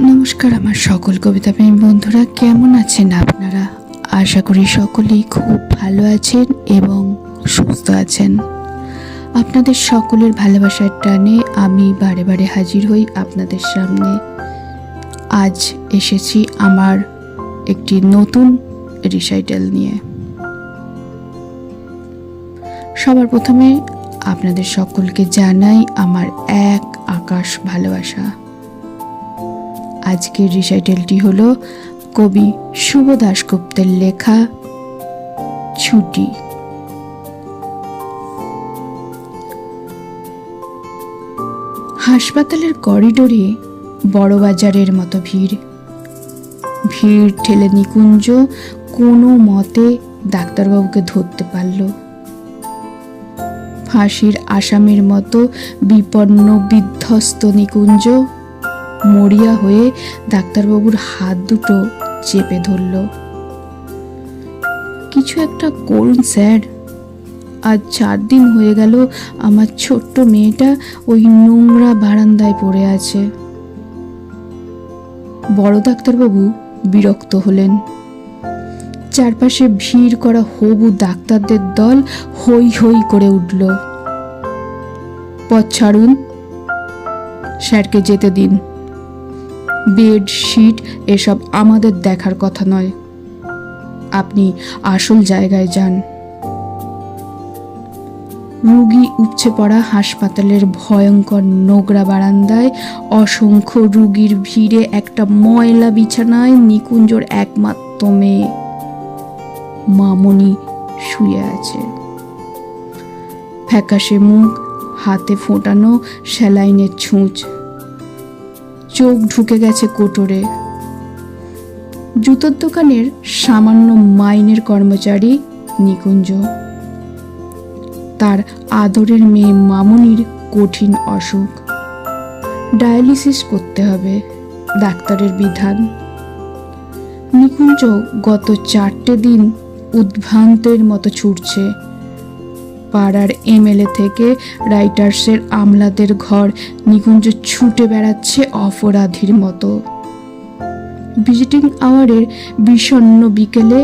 নমস্কার আমার সকল কবিতা প্রেমী বন্ধুরা, কেমন আছেন আপনারা? আশা করি সকলেই খুব ভালো আছেন এবং সুস্থ আছেন। আপনাদের সকলের ভালোবাসার টানে আমি বারে বারে হাজির হই আপনাদের সামনে। আজ এসেছি আমার একটি নতুন রিসাইটেল নিয়ে। সবার প্রথমে আপনাদের সকলকে জানাই আমার এক আকাশ ভালোবাসা। আজকের রিসাইটেলটি হলো কবি শুভ দাশগুপ্তের লেখা ছুটি। হাসপাতালের করিডোরে বড় বাজারের মতো ভিড়। ভিড় ঠেলে নিকুঞ্জ কোনো মতে ডাক্তারবাবুকে ধরতে পারল। ফাঁসির আসামির মতো বিপন্ন বিধ্বস্ত নিকুঞ্জ মরিয়া হয়ে ডাক্তারবাবুর হাত দুটো চেপে ধরল। কিছু একটা করুন, স্যার। আজ চার দিন হয়ে গেল আমার ছোট্ট মেয়েটা ওই নোংরা বারান্দায় পড়ে আছে। বড় ডাক্তারবাবু বিরক্ত হলেন। চারপাশে ভিড় করা হবু ডাক্তারদের দল হই হই করে উঠল। পথ ছাড়ুন, স্যারকে যেতে দিন। বেড শিট এসব আমাদের দেখার কথা নয়। আপনি আসল জায়গায় যান। রুগী উপচে পড়া হাসপাতালের ভয়ঙ্কর নোংরা বারান্দায় অসংখ্য রুগীর ভিড়ে একটা ময়লা বিছানায় নিকুঞ্জর একমাত্র মেয়ে মামনি শুয়ে আছে। ফ্যাকাশে মুখ, হাতে ফোটানো স্যালাইনের ছুঁচ চোখ ঢুকে গেছে কোটরে। জুতোর দোকানের সামান্য মাইনের কর্মচারী নিকুঞ্জ। তার আদরের মেয়ে মামনির কঠিন অসুখ। ডায়ালিসিস করতে হবে ডাক্তারের বিধান। নিকুঞ্জ গত চারটে দিন উদ্ভ্রান্তের মতো ছুটছে। পাড়ার এমএলএ থেকে রাইটার্সের আমলাদের ঘর নিকুঞ্জ ছুটে বেড়াচ্ছে অপরাধীর মতো। ভিজিটিং আওয়ারের বিষণ্ন বিকেলে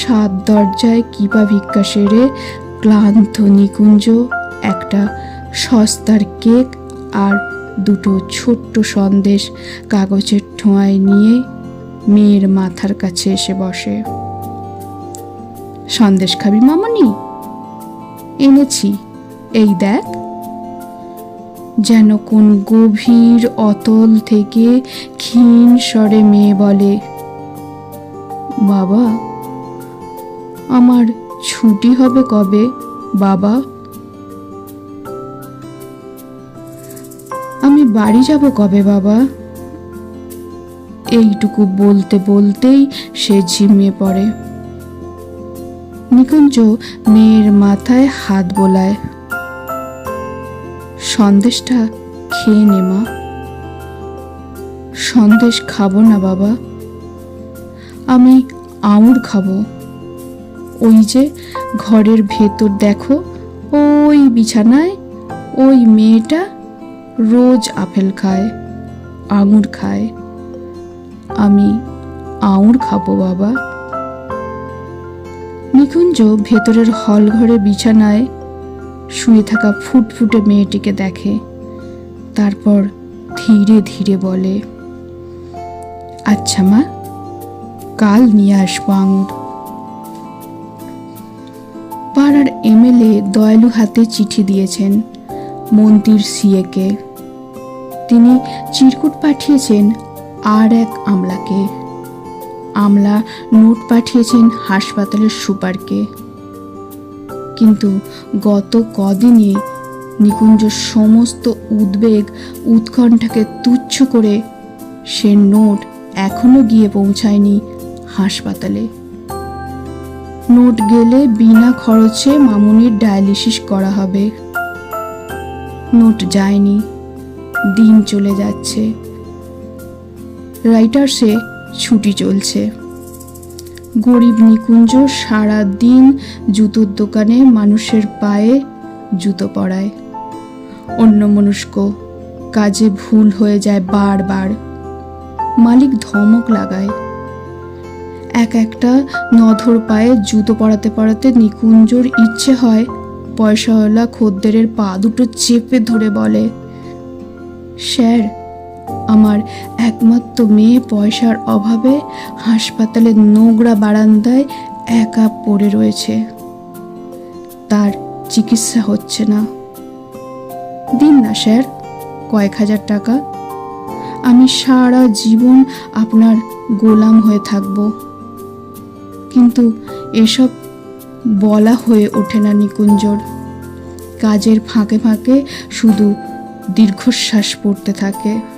সাত দরজায় কিবা ভিক্ষা সেরে ক্লান্ত নিকুঞ্জ, একটা সস্তার কেক আর দুটো ছোট্ট সন্দেশ কাগজের ঠোঁয়ায় নিয়ে মেয়ের মাথার কাছে এসে বসে। সন্দেশ খাবি মামনি? এনেছি। এই দেখ। যেন কোন গভীর অতল থেকে ক্ষীণ স্বরে মেয়ে বলে, বাবা, আমার ছুটি হবে কবে, বাবা? আমি বাড়ি যাব কবে, বাবা? এইটুকু বলতে বলতেই সে ঝিমিয়ে পড়ে। নিকুঞ্জ মেয়ের মাথায় হাত বোলায়। সন্দেশটা খেয়ে নে মা। সন্দেশ খাব না বাবা। আমি আঙুর খাব। ওই যে ঘরের ভেতর দেখো, ওই বিছানায় ওই মেয়েটা রোজ আপেল খায়, আঙুর খায়। আমি আঙুর খাব বাবা। নিকুঞ্জ ভেতরের হল ঘরে বিছানায় শুয়ে থাকা ফুটফুটে মেয়েটিকে দেখে। তারপর ধীরে ধীরে বলে আচ্ছা মা, কাল নিয়ে আসব আঙুর। পাড়ার এমএলএ দয়ালু হাতে চিঠি দিয়েছেন মন্ত্রীর সিএকে। তিনি চিরকুট পাঠিয়েছেন আর এক আমলাকে। আমলা নোট পাঠিয়েছেন হাসপাতালের সুপারকে। কিন্তু গত কদিনে নিকুঞ্জ সমস্ত উদ্বেগ উৎকণ্ঠাকে তুচ্ছ করে সে নোট এখনও গিয়ে পৌঁছায়নি হাসপাতালে। নোট গেলে বিনা খরচে মামুনির ডায়ালিসিস করা হবে। নোট যায়নি, দিন চলে যাচ্ছে। রাইটার্সে ছুটি চলছে। গরিব নিকুঞ্জ সারা দিন জুতোর দোকানে মানুষের পায়ে জুতো পরায়। অন্য মনুষ্ক কাজে ভুল হয়ে যায় বারবার। মালিক ধমক লাগায়। এক একটা নধর পায়ে জুতো পরাতে পরাতে নিকুঞ্জর ইচ্ছে হয় পয়সাওয়ালা খদ্দেরের পা দুটো চেপে ধরে বলে, স্যার আমার একমাত্র মেয়ে পয়সার অভাবে হাসপাতালের নোংরা বারান্দায় একা পড়ে রয়েছে। তার চিকিৎসা হচ্ছে না। দিন না, স্যার, কয়েক হাজার টাকা। আমি সারা জীবন আপনার গোলাম হয়ে থাকব। কিন্তু এসব বলা হয়ে ওঠে না নিকুঞ্জর। কাজের ফাঁকে ফাঁকে শুধু দীর্ঘশ্বাস পড়তে থাকে।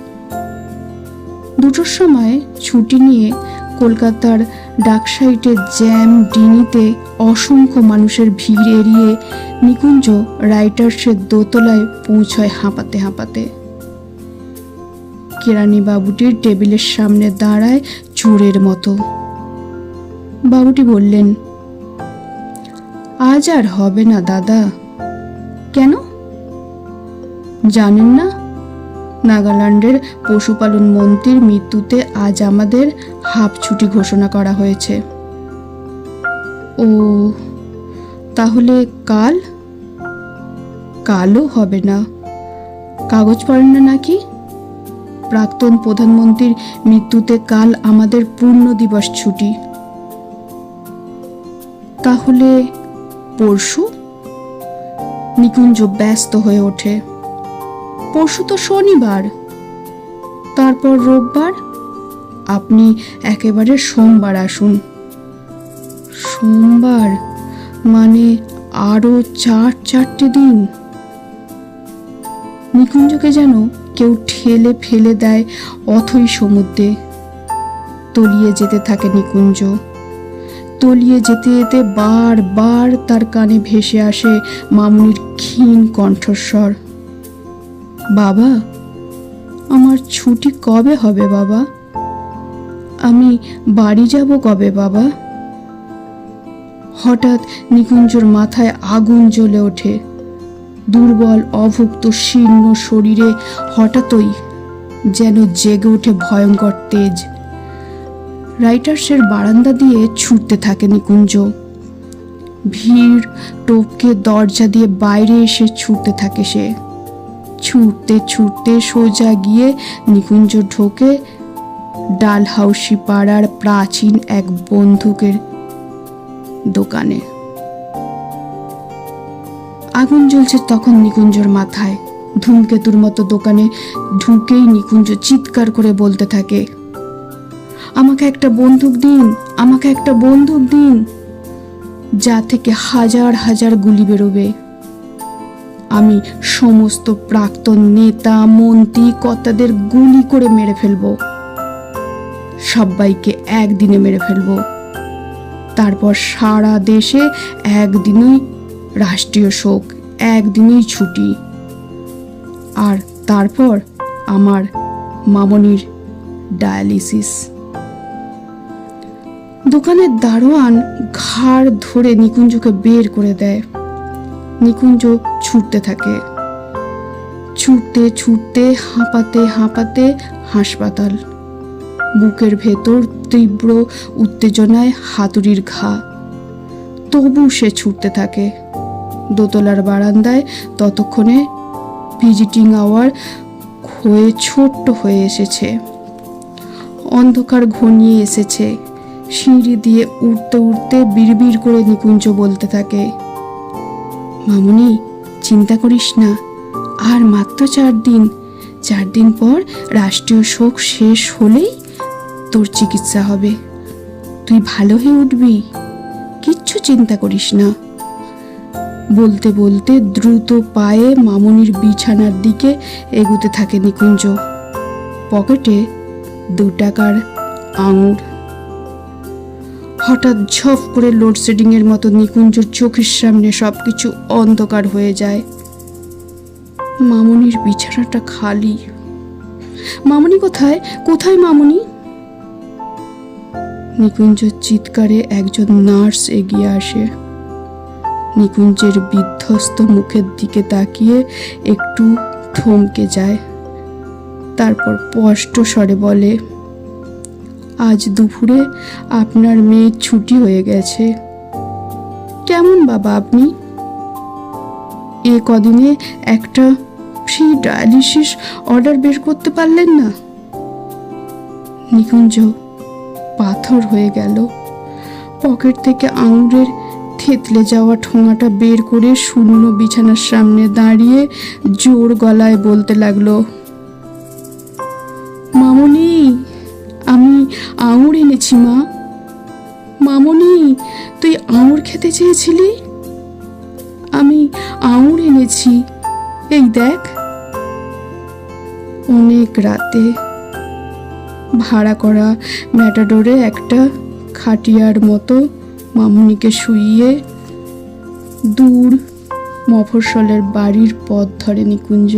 দুটোর সময় ছুটি নিয়ে কলকাতার ডাকসাইটে জ্যাম ডিনিতে অসংখ্য মানুষের ভিড় এড়িয়ে নিকুঞ্জ রাইটার্সের দোতলায় পৌঁছয় হাঁপাতে হাঁপাতে। কেরানি বাবুটির টেবিলের সামনে দাঁড়ায় চোরের মতো। বাবুটি বললেন, আজ আর হবে না দাদা। কেন? জানেন না নাগাল্যান্ডের পশুপালন মন্ত্রীর মৃত্যুতে আজ আমাদের হাফ ছুটি ঘোষণা করা হয়েছে। ও, তাহলে কাল? কালও হবে না। কাগজ পড়েন না নাকি? প্রাক্তন প্রধানমন্ত্রীর মৃত্যুতে কাল আমাদের পূর্ণ দিবস ছুটি। তাহলে পরশু? নিকুঞ্জ ব্যস্ত হয়ে ওঠে। পরশু তো শনিবার। তারপর রোববার আপনি একেবারে সোমবার আসুন। সোমবার মানে আরও চার, চারটে দিন। নিকুঞ্জকে যেন কেউ ঠেলে ফেলে দেয় অথই সমুদ্রে। তলিয়ে যেতে থাকে নিকুঞ্জ। তলিয়ে যেতে যেতে বারবার তার কানে ভেসে আসে মামুনির ক্ষীণ কণ্ঠস্বর। বাবা, আমার ছুটি কবে হবে বাবা? আমি বাড়ি যাব কবে বাবা? হঠাৎ নিকুঞ্জর মাথায় আগুন জ্বলে ওঠে। দুর্বল, অভুক্ত, শীর্ণ শরীরে হঠাৎই যেন জেগে ওঠে ভয়ঙ্কর তেজ। রাইটার্সের বারান্দা দিয়ে ছুটতে থাকে নিকুঞ্জ। ভিড়, টোপকে দরজা দিয়ে বাইরে এসে ছুটতে থাকে সে। ছুটতে ছুটতে সোজা গিয়ে নিকুঞ্জ ঢোকে ডালহাউসি পাড়ার প্রাচীন এক বন্দুকের দোকানে। আগুন জ্বলছে তখন নিকুঞ্জর মাথায়। ধূমকেতুর মতো দোকানে ঢুকেই নিকুঞ্জ চিৎকার করে বলতে থাকে, আমাকে একটা বন্দুক দিন, আমাকে একটা বন্দুক দিন, যা থেকে হাজার হাজার গুলি বেরোবে। আমি সমস্ত প্রাক্তন নেতা, মন্ত্রী, কর্তাদের গুলি করে মেরে ফেলব। সবাইকে একদিনে মেরে ফেলব। তারপর সারা দেশে একদিনই রাষ্ট্রীয় শোক, একদিনই ছুটি। আর তারপর আমার মামনির ডায়ালিসিস। দোকানের দারোয়ান ঘাড় ধরে নিকুঞ্জকে বের করে দেয়। নিকুঞ্জ ছুটতে থাকে। ছুটতে ছুটতে, হাঁপাতে হাঁপাতে হাসপাতাল। বুকের ভেতর তীব্র উত্তেজনায় হাতুড়ির ঘা। তবু সে ছুটতে থাকে। দোতলার বারান্দায় ততক্ষণে ভিজিটিং আওয়ার হয়ে ছোট্ট হয়ে এসেছে। অন্ধকার ঘনিয়ে এসেছে। সিঁড়ি দিয়ে উঠতে উঠতে বিড়বিড় করে নিকুঞ্জ বলতে থাকে মামুনি, চিন্তা করিস না। আর মাত্র চার দিন। চার দিন পর রাষ্ট্রীয় শোক শেষ হলেই তোর চিকিৎসা হবে। তুই ভালো হয়ে উঠবি। কিচ্ছু চিন্তা করিস না। বলতে বলতে দ্রুত পায়ে মামুনির বিছানার দিকে এগুতে থাকে নিকুঞ্জ। পকেটে দু টাকার আঙুর। হঠাৎ ঝপ করে লোডশেডিং এর মতো নিকুঞ্জর চোখের সামনে সবকিছু অন্ধকার হয়ে যায়। মামনির বিছানাটা খালি। মামনি কোথায়? কোথায় মামনি? নিকুঞ্জের চিৎকারে একজন নার্স এগিয়ে আসে। নিকুঞ্জের বিধ্বস্ত মুখের দিকে তাকিয়ে একটু থমকে যায়। তারপর স্পষ্ট স্বরে বলে আজ দুপুরে আপনার মেয়ের ছুটি হয়ে গেছে। কেমন বাবা আপনি? এ কদিনে একটা ফ্রি ডায়ালিসিস অর্ডার বের করতে পারলেন না? নিকুঞ্জ পাথর হয়ে গেল। পকেট থেকে আঙুরের থেতলে যাওয়া ঠোঙাটা বের করে শূন্য বিছানার সামনে দাঁড়িয়ে জোর গলায় বলতে লাগল, মামনি আমি আঙুর এনেছি, মা। মামনি, তুই আঙুর খেতে চেয়েছিলি? আমি আঙুর এনেছি। এই দেখ। অনেক রাতে ভাড়া করা ম্যাটাডোরে একটা খাটিয়ার মতো মামুনিকে শুইয়ে দূর মফস্বলের বাড়ির পথ ধরে নিকুঞ্জ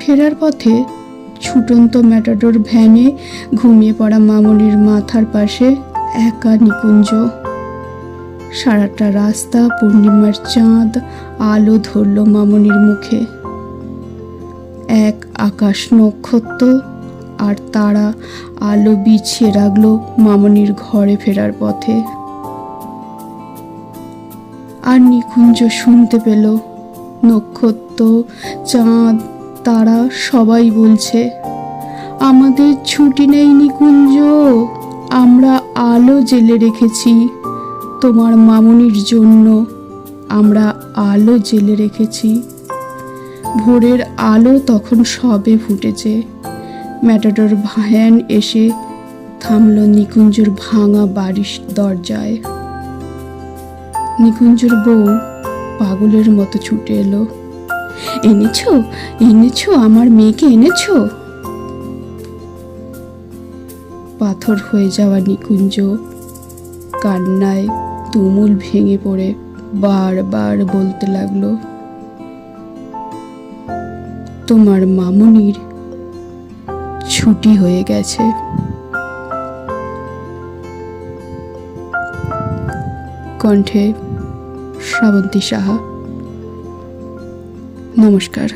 ফেরার পথে ছুটন্ত ম্যাটাডোর ভ্যানে ঘুমিয়ে পড়া মামনির মাথার পাশে একা নিকুঞ্জ। সারাটা রাস্তা, পূর্ণিমার চাঁদ, আলো ধরল মামনির মুখে। এক আকাশ নক্ষত্র আর তারা আলো বিছিয়ে রাখল মামনির ঘরে ফেরার পথে। আর নিকুঞ্জ শুনতে পেল নক্ষত্র, চাঁদ তারা সবাই বলছে, আমাদের ছুটি নেই নিকুঞ্জ আমরা আলো জেলে রেখেছি। তোমার মামনির জন্য আমরা আলো জেলে রেখেছি। ভোরের আলো তখন সবে ফুটেছে। ম্যাটাডোর ভ্যান এসে থামল নিকুঞ্জর ভাঙা বাড়ির দরজায়। নিকুঞ্জর বউ পাগলের মতো ছুটে এলো। এনেছো? এনেছো? আমার মেয়েকে এনেছো? পাথর হয়ে যাওয়া নিকুঞ্জ, কান্নায় তুমুল ভেঙে পড়ে বারবার বলতে লাগল, তোমার মামুনির ছুটি হয়ে গেছে। কণ্ঠে শ্রাবন্তী সাহা নমস্কার